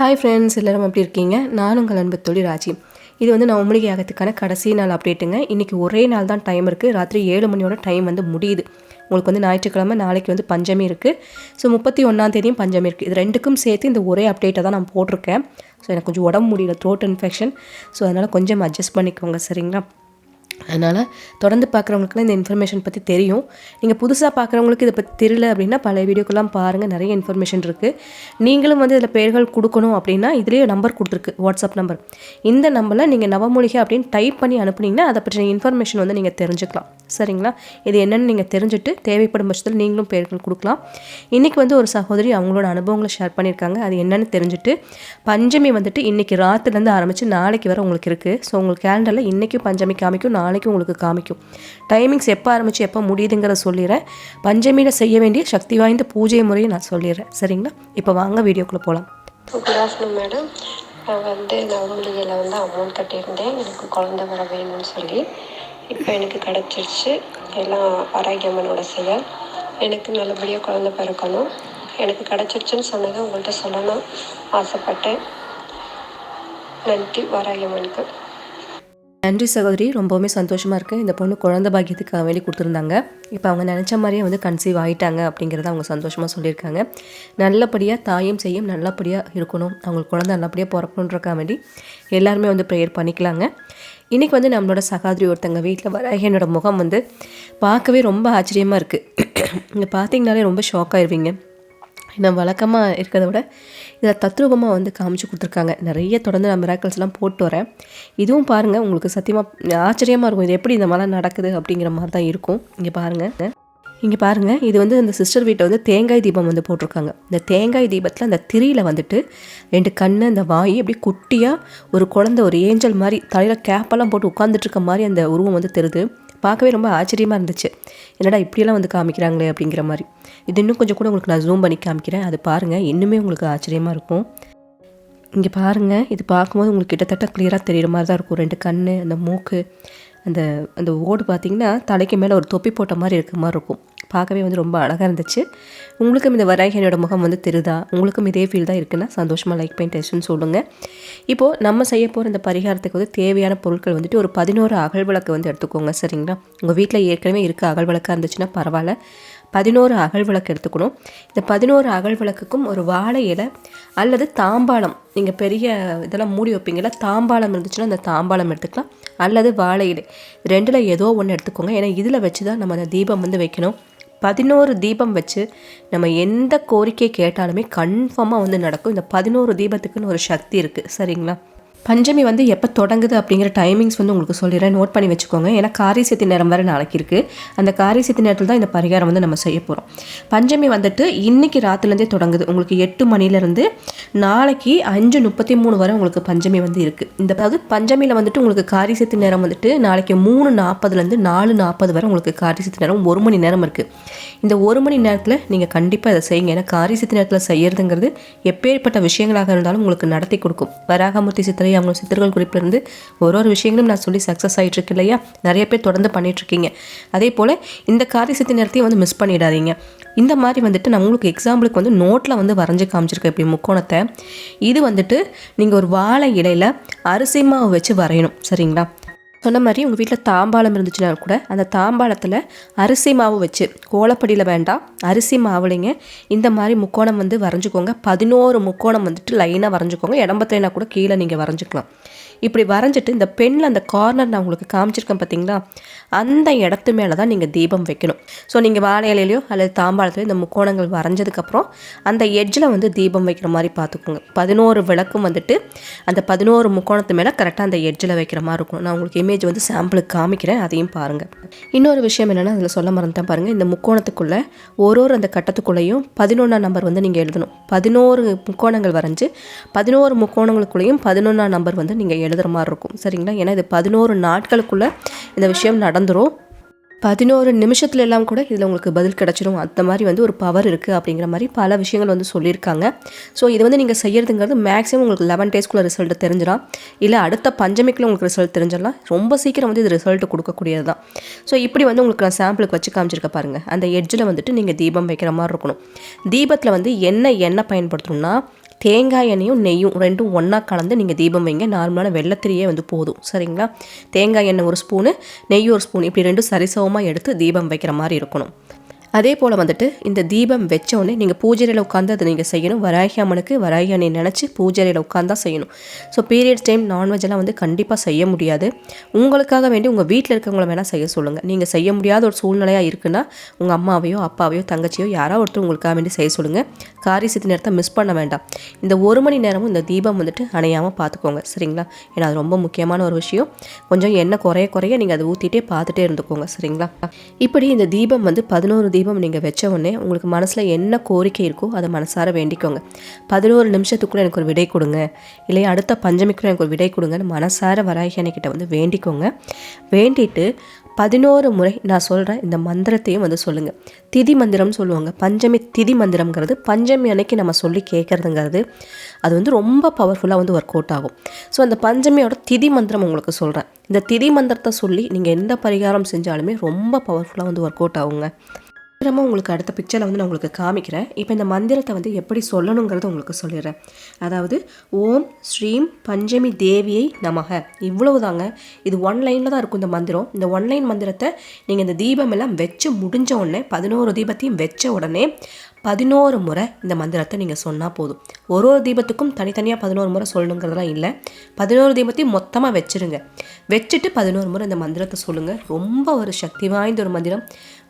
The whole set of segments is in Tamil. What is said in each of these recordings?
ஹாய் ஃப்ரெண்ட்ஸ் எல்லோரும் எப்படி இருக்கீங்க? நானும் உங்கள் அன்பு தொழில் ராஜி. இது வந்து நான் மூலிகை ஆகத்துக்கான கடைசி நாள் அப்டேட்டுங்க. இன்றைக்கி ஒரே நாள் தான் டைம் இருக்குது ராத்திரி ஏழு மணியோட டைம் வந்து முடியுது. உங்களுக்கு வந்து ஞாயிற்றுக்கிழமை நாளைக்கு வந்து பஞ்சமி இருக்குது ஸோ முப்பத்தி ஒன்றாம் தேதியும் பஞ்சமி இருக்குது இது ரெண்டுக்கும் சேர்த்து இந்த ஒரே அப்டேட்டை தான் நான் போட்டிருக்கேன். ஸோ எனக்கு கொஞ்சம் உடம்பு முடியல த்ரோட் இன்ஃபெக்ஷன் ஸோ அதனால் கொஞ்சம் அட்ஜஸ்ட் பண்ணிக்கோங்க சரிங்களா? அதனால் தொடர்ந்து பார்க்குறவங்களுக்குலாம் இந்த இன்ஃபர்மேஷன் பற்றி தெரியும். நீங்கள் புதுசாக பார்க்குறவங்களுக்கு இதை பற்றி தெரியல அப்படின்னா பழைய வீடியோக்கெல்லாம் பாருங்கள் நிறைய இன்ஃபர்மேஷன் இருக்குது நீங்களும் வந்து இதில் பெயர்கள் கொடுக்கணும் அப்படின்னா இதுலேயே நம்பர் கொடுத்துருக்கு. வாட்ஸ்அப் நம்பர் இந்த நம்பரில் நீங்கள் நவமொழிகை அப்படின்னு டைப் பண்ணி அனுப்புனீங்கன்னா அதை பற்றின இன்ஃபர்மேஷன் வந்து நீங்கள் தெரிஞ்சுக்கலாம். சரிங்களா? இது என்னென்னு நீங்கள் தெரிஞ்சுட்டு தேவைப்படும் பட்சத்தில் நீங்களும் பெயர்கள் கொடுக்கலாம். இன்றைக்கி வந்து ஒரு சகோதரி அவங்களோட அனுபவங்களை ஷேர் பண்ணியிருக்காங்க. அது என்னென்னு தெரிஞ்சுட்டு பஞ்சமி வந்துட்டு இன்றைக்கி ராத்துலேருந்து ஆரம்பித்து நாளைக்கு வர உங்களுக்கு இருக்குது ஸோ உங்களுக்கு கேலண்டரில் இன்றைக்கும் பஞ்சமி காமிக்கும் நாளைக்கு உங்களுக்கு காமிக்கும். டைமிங்ஸ் எப்போ ஆரம்பித்து எப்போ முடியுதுங்கிறத சொல்லிடுறேன் பஞ்சமியில் செய்ய வேண்டிய சக்தி வாய்ந்த பூஜை முறையை நான் சொல்லிடுறேன் சரிங்களா? இப்போ வாங்க வீடியோக்குள்ளே போகலாம் குட் ஆஃப்டர்நூன் மேடம் நான் வந்து நவமொழியில் வந்து அமௌண்ட் கட்டியிருந்தேன். எனக்கு குழந்த வர வேணும்னு சொல்லி. இப்போ எனக்கு கிடச்சிருச்சு. எல்லாம் ஆரோக்கியம்மனோட செயல். எனக்கு நல்லபடியாக குழந்த பிறக்கணும். எனக்கு கிடச்சிருச்சுன்னு சொன்னதை உங்கள்கிட்ட சொல்லணும். ஆசைப்பட்டேன். நன்றி வாராகியம்மனுக்கு நன்றி சகோதரி. ரொம்பவுமே சந்தோஷமாக இருக்குது இந்த பொண்ணு குழந்த பாக்கியத்துக்கு வேண்டி கொடுத்துருந்தாங்க. இப்போ அவங்க நினச்ச மாதிரியே வந்து கன்சீவ் ஆகிட்டாங்க அப்படிங்கிறத அவங்க சந்தோஷமாக சொல்லியிருக்காங்க. நல்லபடியாக தாயும் செய்யும் நல்லபடியாக இருக்கணும். அவங்களுக்கு குழந்தை நல்லபடியாக பிறக்கணுன்றக்காக வேண்டி எல்லாருமே வந்து ப்ரேயர் பண்ணிக்கலாங்க. இன்றைக்கி வந்து நம்மளோட சகாதிரி ஒருத்தங்க வீட்டில் வர என்னோடய முகம் வந்து பார்க்கவே ரொம்ப ஆச்சரியமாக இருக்குது இங்கே பார்த்தீங்கனாலே ரொம்ப ஷாக் ஆயிடுவீங்க நம்ம வழக்கமாக இருக்கிறத விட இதில் தத்ரூபமாக வந்து காமிச்சு கொடுத்துருக்காங்க. நிறைய தொடர்ந்து நான் மிராக்கல்ஸ்லாம் போட்டு வரேன். இதுவும் பாருங்கள் உங்களுக்கு சத்தியமாக ஆச்சரியமாக இருக்கும். இது எப்படி இந்த மாதிரிலாம் நடக்குது அப்படிங்கிற மாதிரி தான் இருக்கும். இங்கே பாருங்கள் இங்கே பாருங்கள் இது வந்து அந்த சிஸ்டர் வீட்டை வந்து தேங்காய் தீபம் வந்து போட்டிருக்காங்க. இந்த தேங்காய் தீபத்தில் அந்த திரியில் வந்துட்டு ரெண்டு கண் அந்த வாய் அப்படி குட்டியாக ஒரு குழந்தை ஒரு ஏஞ்சல் மாதிரி தலையில் கேப்பெல்லாம் போட்டு உட்காந்துட்டு இருக்க மாதிரி அந்த உருவம் வந்து தெரியுது. பார்க்கவே ரொம்ப ஆச்சரியமாக இருந்துச்சு. என்னடா இப்படியெல்லாம் வந்து காமிக்கிறாங்களே அப்படிங்கிற மாதிரி. இது இன்னும் கொஞ்சம் கூட உங்களுக்கு நான் ஜூம் பண்ணி காமிக்கிறேன். அது பாருங்கள் இன்னுமே உங்களுக்கு ஆச்சரியமாக இருக்கும். இங்கே பாருங்கள் இது பார்க்கும்போது உங்களுக்கு கிட்டத்தட்ட கிளியராக தெரிகிற மாதிரி தான் இருக்கும். ரெண்டு கண் அந்த மூக்கு. அந்த அந்த ஓடு பார்த்திங்கன்னா தலைக்கு மேலே ஒரு தொப்பி போட்ட மாதிரி இருக்க மாதிரி இருக்கும். பார்க்கவே வந்து ரொம்ப அழகாக இருந்துச்சு. உங்களுக்கும் இந்த வராகியனோட முகம் வந்து தெரியுதா உங்களுக்கும் இதே ஃபீல் தான் இருக்குன்னா சந்தோஷமாக லைக் பண்ணி டெஸ்ட்னு சொல்லுங்கள் இப்போது நம்ம செய்ய போகிற இந்த பரிகாரத்துக்கு வந்து தேவையான பொருட்கள் வந்துட்டு ஒரு பதினோரு அகல் விளக்கு வந்து எடுத்துக்கோங்க சரிங்களா? உங்கள் வீட்டில் ஏற்கனவே இருக்க அகல் விளக்காக இருந்துச்சுன்னா பரவாயில்ல. பதினோரு அகல் விளக்கு எடுத்துக்கணும். இந்த பதினோரு அகல் விளக்குக்கும் ஒரு வாழை இலை அல்லது தாம்பாளம். நீங்கள் பெரிய இதெல்லாம் மூடி வைப்பீங்களா தாம்பாளம் இருந்துச்சுன்னா அந்த தாம்பாளம் எடுத்துக்கலாம். அல்லது வாழை இலை. ரெண்டில் ஏதோ ஒன்று எடுத்துக்கோங்க. ஏன்னா இதில் வச்சு தான் நம்ம அந்த தீபம் வந்து வைக்கணும். பதினோரு தீபம் வச்சு நம்ம எந்த கோரிக்கை கேட்டாலுமே கன்ஃபார்மாக வந்து நடக்கும். இந்த பதினோரு தீபத்துக்குன்னு ஒரு சக்தி இருக்குது சரிங்களா? பஞ்சமி வந்து எப்போ தொடங்குது அப்படிங்கிற டைமிங்ஸ் வந்து உங்களுக்கு சொல்லிடுறேன். நோட் பண்ணி வச்சுக்கோங்க. ஏன்னா காரிசத்தி நேரம் வேறு நாளைக்கு இருக்குது அந்த காரிசத்தி நேரத்தில் தான் இந்த பரிகாரம் வந்து நம்ம செய்ய போகிறோம் பஞ்சமி வந்துட்டு இன்னைக்கு ராத்துலேருந்தே தொடங்குது. உங்களுக்கு எட்டு மணிலேருந்து நாளைக்கு அஞ்சு முப்பத்தி மூணு வரை உங்களுக்கு பஞ்சமி வந்து இருக்குது இந்த அதாவது பஞ்சமியில் வந்துட்டு உங்களுக்கு காரிசத்தி நேரம் வந்துட்டு நாளைக்கு மூணு நாற்பதுலேருந்து நாலு நாற்பது வரை உங்களுக்கு காரிசத்தி நேரம் ஒரு மணி நேரம் இருக்குது இந்த ஒரு மணி நேரத்தில் நீங்கள் கண்டிப்பாக இதை செய்யுங்க. ஏன்னா காரிசத்தி நேரத்தில் செய்யறதுங்கிறது எப்பேற்பட்ட விஷயங்களாக இருந்தாலும் உங்களுக்கு நடத்தி கொடுக்கும். வராகமூர்த்தி சித்திரை அவங்களோட சித்தர்கள் குறிப்பிலிருந்து ஒரு ஒரு விஷயங்களும் நான் சொல்லி சக்ஸஸ் ஆகிட்டு இருக்கு இல்லையா? நிறைய பேர் தொடர்ந்து பண்ணிகிட்ருக்கீங்க அதே போல் இந்த காரியசக்தி நேரத்தையும் வந்து மிஸ் பண்ணிடாதீங்க. இந்த மாதிரி வந்துட்டு நான் உங்களுக்கு எக்ஸாம்பிளுக்கு வந்து நோட்டில் வந்து வரைஞ்சி காமிச்சிருக்கேன் இப்படி முக்கோணத்தை. இது வந்துட்டு நீங்கள் ஒரு வாழை இலையில் அரிசி மாவு வச்சு வரையணும். சரிங்களா? சொன்ன மாதிரி உங்கள் வீட்டில் தாம்பாளம் இருந்துச்சுன்னா கூட அந்த தாம்பாளத்தில் அரிசி மாவு வச்சு கோலப்படியில் வேண்டாம் அரிசி மாவுலைங்க இந்த மாதிரி முக்கோணம் வந்து வரைஞ்சிக்கோங்க. பதினோரு முக்கோணம் வந்துட்டு லைனாக வரைஞ்சிக்கோங்க. இடம்பத்தினா கூட கீழே நீங்கள் வரைஞ்சிக்கலாம். இப்படி வரைஞ்சிட்டு இந்த பெண்ணில் அந்த கார்னர் நான் உங்களுக்கு காமிச்சிருக்கேன் பார்த்தீங்களா அந்த இடத்து மேலே தான் நீங்கள் தீபம் வைக்கணும். ஸோ நீங்கள் வாழை இலையிலையோ அல்லது தாம்பாளத்துலையோ இந்த முக்கோணங்கள் வரைஞ்சதுக்கப்புறம் அந்த எட்ஜில் வந்து தீபம் வைக்கிற மாதிரி பார்த்துக்கோங்க பதினோரு விளக்கும் வந்துட்டு அந்த பதினோரு முக்கோணத்து மேலே கரெக்டாக அந்த எட்ஜில் வைக்கிற மாதிரி இருக்கும் நான் உங்களுக்கு இமேஜ் வந்து சாம்பிளுக்கு காமிக்கிறேன் அதையும் பாருங்கள் இன்னொரு விஷயம் என்னென்னா அதில் சொல்ல மறந்துட்டேன் பாருங்கள் இந்த முக்கோணத்துக்குள்ளே ஒரு ஒரு அந்த கட்டத்துக்குள்ளேயும் பதினொன்றாம் நம்பர் வந்து நீங்கள் எழுதணும். பதினோரு முக்கோணங்கள் வரைஞ்சி பதினோரு முக்கோணங்களுக்குள்ளேயும் பதினொன்றாம் நம்பர் வந்து நீங்கள் எழுதுகிற மாதிரி இருக்கும். சரிங்களா? ஏன்னா இது பதினோரு நாட்களுக்குள்ளே இந்த விஷயம் நடந்துடும் பதினோரு நிமிஷத்துல எல்லாம் கூட இதில் உங்களுக்கு பதில் கிடச்சிரும். அந்த மாதிரி வந்து ஒரு பவர் இருக்குது அப்படிங்கிற மாதிரி பல விஷயங்கள் வந்து சொல்லியிருக்காங்க. ஸோ இது வந்து நீங்கள் செய்யறதுங்கிறது மேக்ஸிமம் உங்களுக்கு லெவன் டேஸ்க்குள்ளே ரிசல்ட் தெரிஞ்சிடும் இல்லை அடுத்த பஞ்சமிக்குள்ள உங்களுக்கு ரிசல்ட் தெரிஞ்சிடலாம் ரொம்ப சீக்கிரம் வந்து இது ரிசல்ட் கொடுக்கக்கூடியது தான் ஸோ இப்படி வந்து உங்களுக்கு நான் சாம்பிளுக்கு வச்சு காமிச்சிருக்க பாருங்கள் அந்த எட்ஜில் வந்துட்டு நீங்கள் தீபம் வைக்கிற மாதிரி இருக்கணும். தீபத்தில் வந்து என்ன எண்ணெய் பயன்படுத்தணும்னா தேங்காய் எண்ணெயும் நெய்யும் ரெண்டும் ஒன்றா கலந்து நீங்கள் தீபம் வைங்க. நார்மலான வெள்ளத்திலேயே வந்து போதும். சரிங்களா? தேங்காய் எண்ணெய் ஒரு ஸ்பூனு நெய் ஒரு ஸ்பூன். இப்படி ரெண்டும் சரிசமமாக எடுத்து தீபம் வைக்கிற மாதிரி இருக்கணும். அதே போல் வந்துட்டு இந்த தீபம் வச்ச உடனே நீங்கள் பூஜையில் உட்காந்து அதை நீங்கள் செய்யணும். வராகி அம்மனுக்கு வராகி அண்ணனை நினச்சி பூஜையில் உட்காந்து தான் செய்யணும். ஸோ பீரியட்ஸ் டைம் நான்வெஜ் எல்லாம் வந்து கண்டிப்பாக செய்ய முடியாது. உங்களுக்காக வேண்டி உங்கள் வீட்டில் இருக்கவங்கள வேணால் செய்ய சொல்லுங்கள் நீங்கள் செய்ய முடியாத ஒரு சூழ்நிலையாக இருக்குன்னா உங்கள் அம்மாவையோ அப்பாவையோ தங்கச்சியோ யாராவது ஒருத்தர் உங்களுக்காக வேண்டி செய்ய சொல்லுங்கள் காரி சித்தி நேரத்தை மிஸ் பண்ண வேண்டாம். இந்த ஒரு மணி நேரமும் இந்த தீபம் வந்துட்டு அணையாமல் பார்த்துக்கோங்க சரிங்களா? ஏன்னா அது ரொம்ப முக்கியமான ஒரு விஷயம். கொஞ்சம் எண்ணெய் குறைய குறைய நீங்கள் அதை ஊற்றிட்டே பார்த்துட்டே இருந்துக்கோங்க. சரிங்களா? இப்படி இந்த தீபம் வந்து பதினோரு தீபம் நீங்கள் வச்ச உடனே உங்களுக்கு மனசில் என்ன கோரிக்கை இருக்கோ அதை மனசார வேண்டிக்கோங்க. பதினோரு நிமிஷத்துக்குள்ளே எனக்கு ஒரு விடை கொடுங்க. இல்லையா அடுத்த பஞ்சமிக்குள்ளே எனக்கு ஒரு விடை கொடுங்கன்னு மனசார வராகியானிக்கிட்ட வந்து வேண்டிக்கோங்க. வேண்டிட்டு பதினோரு முறை நான் சொல்கிறேன் இந்த மந்திரத்தையும் வந்து சொல்லுங்கள் திதி மந்திரம்னு சொல்லுவாங்க. பஞ்சமி திதி மந்திரம்ங்கிறது பஞ்சமி அன்னைக்கு நம்ம சொல்லி கேட்குறதுங்கிறது. அது வந்து ரொம்ப பவர்ஃபுல்லாக வந்து ஒர்க் அவுட் ஆகும். ஸோ அந்த பஞ்சமியோட திதி மந்திரம் உங்களுக்கு சொல்கிறேன் இந்த திதி மந்திரத்தை சொல்லி நீங்கள் எந்த பரிகாரம் செஞ்சாலுமே ரொம்ப பவர்ஃபுல்லாக வந்து ஒர்க் அவுட் ஆகுங்க. மந்திரமும் உங்களுக்கு அடுத்த பிக்சரில் வந்து நான் உங்களுக்கு காமிக்கிறேன். இப்போ இந்த மந்திரத்தை வந்து எப்படி சொல்லணுங்கிறத உங்களுக்கு சொல்லிடுறேன். அதாவது ஓம் ஸ்ரீம் பஞ்சமி தேவியை நமக. இவ்வளவு தாங்க இது ஒன் லைனில் தான் இருக்கும் இந்த மந்திரம். இந்த ஒன்லைன் மந்திரத்தை நீங்கள் இந்த தீபம் எல்லாம் வச்சு முடிஞ்ச உடனே பதினோரு தீபத்தையும் வச்ச உடனே பதினோரு முறை இந்த மந்திரத்தை நீங்கள் சொன்னால் போதும். ஒரு ஒரு தீபத்துக்கும் தனித்தனியாக பதினோரு முறை சொல்லணுங்கிறதுலாம் இல்லை. பதினோரு தீபத்தையும் மொத்தமாக வச்சுருங்க. வச்சுட்டு பதினோரு முறை இந்த மந்திரத்தை சொல்லுங்கள் ரொம்ப ஒரு சக்தி வாய்ந்த ஒரு மந்திரம்.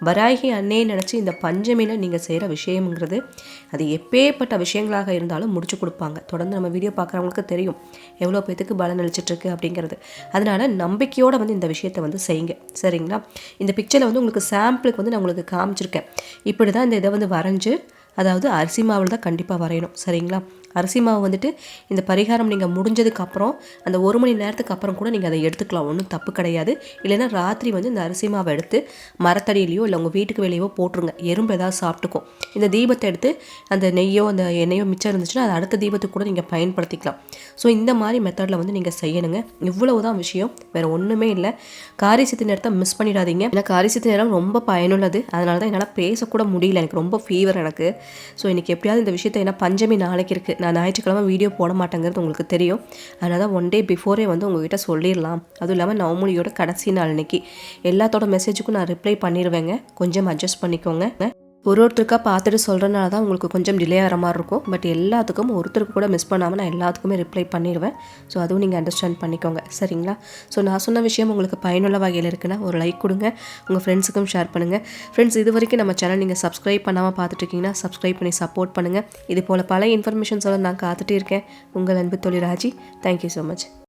வராகி அன்னையை நினச்சி இந்த பஞ்சமியில் நீங்கள் செய்கிற விஷயம்ங்கிறது அது எப்பேற்பட்ட விஷயங்களாக இருந்தாலும் முடிச்சு கொடுப்பாங்க. தொடர்ந்து நம்ம வீடியோ பார்க்குறவங்களுக்கு தெரியும். எவ்வளோ பேத்துக்கு பலன் அளிச்சிட்ருக்கு அப்படிங்கிறது. அதனால் நம்பிக்கையோடு வந்து இந்த விஷயத்தை வந்து செய்யுங்க. சரிங்களா? இந்த பிக்சரில் வந்து உங்களுக்கு சாம்பிளுக்கு வந்து நான் உங்களுக்கு காமிச்சிருக்கேன். இப்படி தான் இந்த இதை வந்து வரைஞ்சு அதாவது அரிசி மாவில் தான் கண்டிப்பாக வரையணும். சரிங்களா? அரிசி மாவு வந்துட்டு இந்த பரிகாரம் நீங்கள் முடிஞ்சதுக்கப்புறம் அந்த ஒரு மணி நேரத்துக்கு அப்புறம் கூட நீங்கள் அதை எடுத்துக்கலாம். ஒன்றும் தப்பு கிடையாது. இல்லைன்னா ராத்திரி வந்து இந்த அரிசி மாவை எடுத்து மரத்தடியிலையோ இல்லை உங்கள் வீட்டுக்கு வெளியவோ போட்டுருங்க. எறும்பு ஏதாவது சாப்பிட்டுக்கும். இந்த தீபத்தை எடுத்து அந்த நெய்யோ அந்த எண்ணெயோ மிச்சம் இருந்துச்சுன்னா அது அடுத்த தீபத்துக்கு கூட நீங்கள் பயன்படுத்திக்கலாம். ஸோ இந்த மாதிரி மெத்தடில் வந்து நீங்கள் செய்யணுங்க. இவ்வளவு தான் விஷயம். வேறு ஒன்றுமே இல்லை. காரிசித்து நேரத்தை மிஸ் பண்ணிடாதீங்க. ஏன்னா காரிசித்து நேரம் ரொம்ப பயனுள்ளது. அதனால தான் என்னால் பேசக்கூட முடியல. எனக்கு ரொம்ப ஃபீவர் எனக்கு. ஸோ இன்றைக்கி எப்படியாவது இந்த விஷயத்தை ஏன்னா பஞ்சமி நாளைக்கு இருக்குது நான் ஞாயிற்றுக்கிழமை வீடியோ போட மாட்டேங்கிறது உங்களுக்கு தெரியும். அதனால் தான் ஒன் டே பிஃபோரே வந்து உங்ககிட்ட சொல்லிடலாம். அதுவும் இல்லாமல் நவமொழியோட கடைசி நாள் இன்னைக்கு. எல்லாத்தோட மெசேஜுக்கும் நான் ரிப்ளை பண்ணிடுவேங்க. கொஞ்சம் அட்ஜஸ்ட் பண்ணிக்கோங்க. ஒரு ஒருத்தருக்காக பார்த்துட்டு சொல்கிறனால தான் உங்களுக்கு கொஞ்சம் டிலே ஆகிற மாதிரி இருக்கும். பட் எல்லாத்துக்கும் ஒருத்தருக்கு கூட மிஸ் பண்ணாமல் நான் எல்லாத்துக்குமே ரிப்ளை பண்ணிடுவேன். ஸோ அதுவும் நீங்கள் அண்டர்ஸ்டாண்ட் பண்ணிக்கோங்க. சரிங்களா? ஸோ நான் சொன்ன விஷயம் உங்களுக்கு பயனுள்ள வகையில் இருக்குன்னா ஒரு லைக் கொடுங்க. உங்கள் ஃப்ரெண்ட்ஸுக்கும் ஷேர் பண்ணுங்கள் ஃப்ரெண்ட்ஸ் இது வரைக்கும் நம்ம சேனல் நீங்கள் சப்ஸ்கிரைப் பண்ணாமல் பார்த்துட்டு இருக்கீங்கன்னா சப்ஸ்கிரைப் பண்ணி சப்போர்ட் பண்ணுங்கள் இது போல் பல இன்ஃபர்மேஷன்ஸோட நான் காத்துட்டே இருக்கேன். உங்கள் அன்பு தொழில் ராஜி. Thank you so much